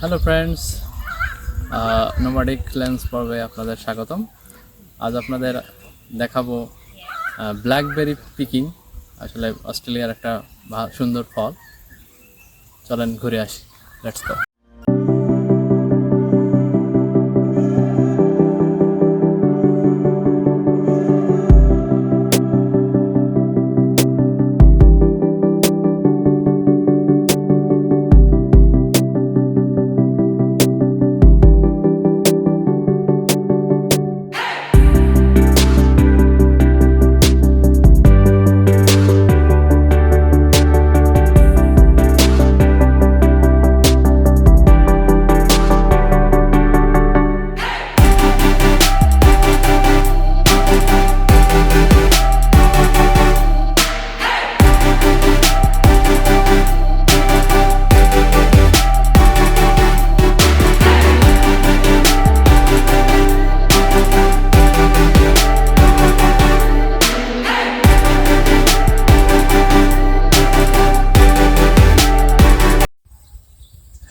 Hello friends nomadic lens পর্বে আপনাদের স্বাগতম। আজ আপনাদের দেখাবো ব্ল্যাকবেরি পিকিং আসলে অস্ট্রেলিয়ার একটা সুন্দর ফল। চলেন ঘুরে আসি। লেটস গো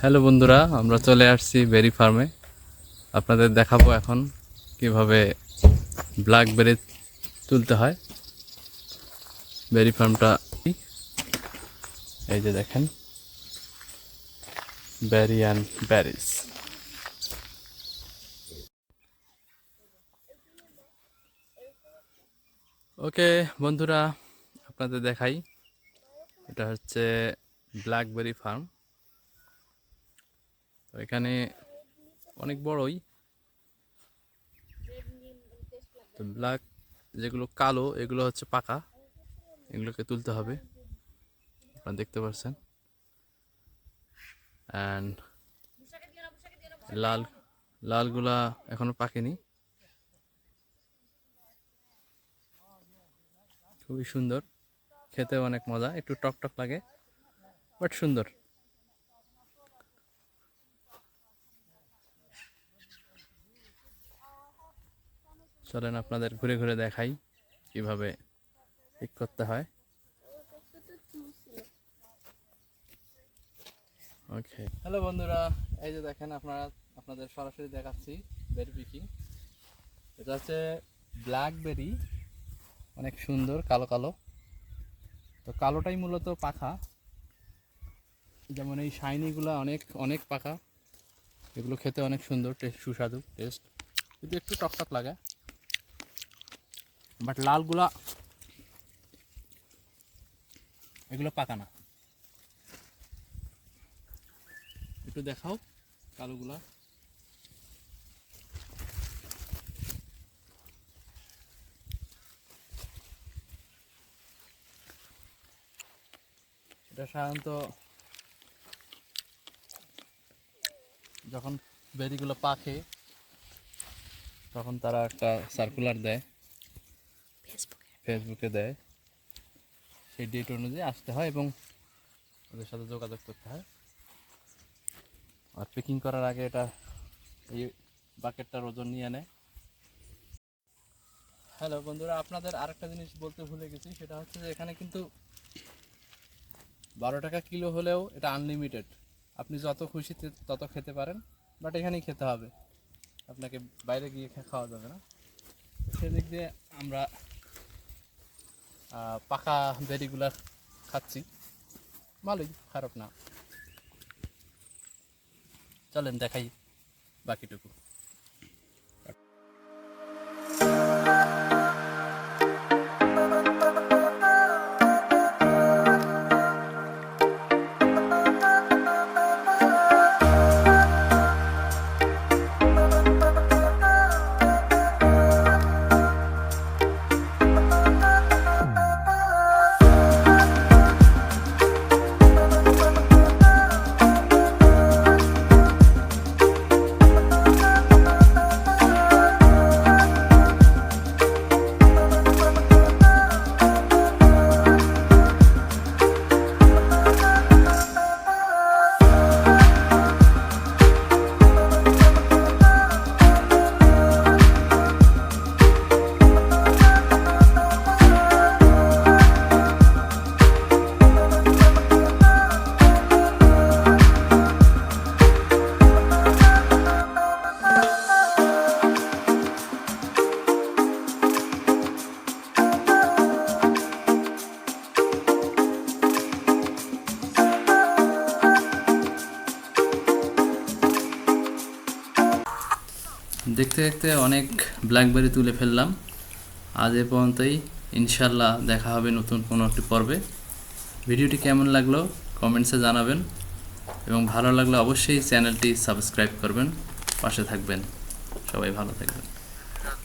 হ্যালো বন্ধুরা, আমরা চলে আসছি বেরি ফার্মে। আপনাদের দেখাবো এখন কীভাবে ব্ল্যাকবেরি তুলতে হয়। বেরি ফার্মটা এই যে দেখেন, বেরি অ্যান্ড ব্যারিস ওকে বন্ধুরা, আপনাদের দেখাই। এটা হচ্ছে ব্ল্যাকবেরি ফার্ম। তো এখানে অনেক বড়ই। তো ব্ল্যাক যেগুলো কালো, এগুলো হচ্ছে পাকা। এগুলোকে তুলতে হবে। আপনারা দেখতে পাচ্ছেন অ্যান্ড লাল, লালগুলা এখনও পাকেনি। খুবই সুন্দর। খেতে অনেক মজা। একটু টক টক লাগে বাট সুন্দর। চলেন আপনাদের ঘুরে ঘুরে দেখাই কীভাবে ঠিক করতে হয়। ওকে হ্যালো বন্ধুরা, এই যে দেখেন আপনারা, আপনাদের সরাসরি দেখাচ্ছি বেরি পিকিং। এটা হচ্ছে ব্ল্যাকবেরি, অনেক সুন্দর, কালো কালো। তো কালোটাই মূলত পাখা। যেমন এই শাইনিগুলো অনেক অনেক পাখা। এগুলো খেতে অনেক সুন্দর টেস্ট সুস্বাদু, টেস্ট। কিন্তু একটু টকটক লাগে। বাট লালগুলা এগুলো পাকা না। একটু দেখাও কালোগুলা। এটা সাধারণত যখন বেরিগুলো পাকে, তখন তারা একটা সার্কুলার দেয়। ফেসবুকে দেয়, সেই ডেট অনুযায়ী আসতে হয় এবং ওদের সাথে যোগাযোগ করতে হয়। আর পিকিং করার আগে এটা এই বাকেটটার ওজন নিয়ে নেয়। হ্যালো বন্ধুরা, আপনাদের আরেকটা জিনিস বলতে ভুলে গেছি, সেটা হচ্ছে যে এখানে কিন্তু বারো টাকা কিলো হলেও এটা আনলিমিটেড আপনি যত খুশি তত খেতে পারেন বাট এখানেই খেতে হবে। আপনাকে বাইরে গিয়ে খাওয়া যাবে না। সেদিক দিয়ে আমরা পাকা বেরিগুলা খাচ্ছি ভালোই খারাপ না। চলেন দেখাই বাকিটুকু। দেখতে দেখতে অনেক ব্ল্যাকবেরি তুলে ফেললাম। আজ এ পর্যন্তই। ইনশাল্লাহ দেখা হবে নতুন কোনো একটি পর্বে। ভিডিওটি কেমন লাগল কমেন্টসে জানাবেন এবং ভালো লাগলে অবশ্যই চ্যানেলটি সাবস্ক্রাইব করবেন, পাশে থাকবেন। সবাই ভালো থাকবেন।